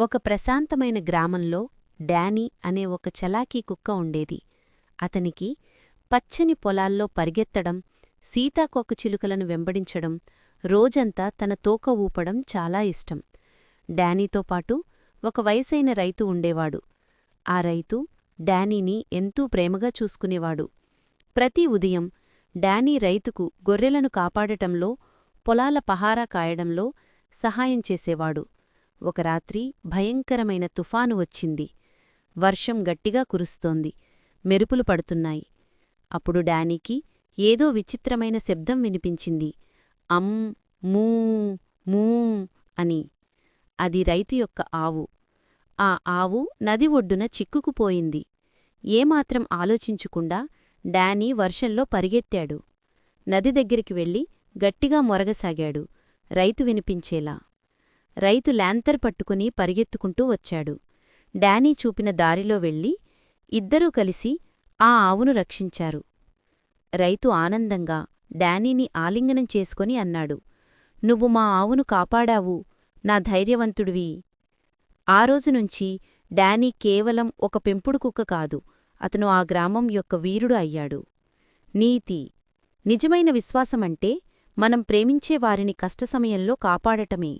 ఒక ప్రశాంతమైన గ్రామంలో డానీ అనే ఒక చలాకీ కుక్క ఉండేది. అతనికి పచ్చని పొలాల్లో పరిగెత్తడం సీతాకోకచిలుకలను వెంబడించడం రోజంతా తన తోక ఊపడం చాలా ఇష్టం. డానీతో పాటు ఒక వయసైన రైతు ఉండేవాడు. ఆ రైతు డానీని ఎంతో ప్రేమగా చూసుకునేవాడు. ప్రతి ఉదయం డానీ రైతుకు గొర్రెలను కాపాడటంలో పొలాల పహారా కాయడంలో సహాయం చేసేవాడు. ఒక రాత్రి భయంకరమైన తుఫాను వచ్చింది. వర్షం గట్టిగా కురుస్తోంది. మెరుపులు పడుతున్నాయి. అప్పుడు డానీకి ఏదో విచిత్రమైన శబ్దం వినిపించింది. అమ్ మూ మూ అని. అది రైతు యొక్క ఆవు. ఆ ఆవు నది ఒడ్డున చిక్కుకుపోయింది. ఏమాత్రం ఆలోచించుకుండా డానీ వర్షంలో పరిగెట్టాడు. నది దగ్గరికి వెళ్ళి గట్టిగా మొరగసాగాడు. రైతు వినిపించేలా. రైతు ల్యాంతర్ పట్టుకుని పరిగెత్తుకుంటూ వచ్చాడు. డానీ చూపిన దారిలో వెళ్ళి ఇద్దరూ కలిసి ఆ ఆవును రక్షించారు. రైతు ఆనందంగా డానీని ఆలింగనం చేసుకొని అన్నాడు నువ్వు మా ఆవును కాపాడావు. నా ధైర్యవంతుడివి. ఆ రోజునుంచి డానీ కేవలం ఒక పెంపుడు కుక్క కాదు అతను ఆ గ్రామం యొక్క వీరుడు అయ్యాడు. నీతి నిజమైన విశ్వాసమంటే మనం ప్రేమించే వారిని కష్టసమయంలో కాపాడటమే.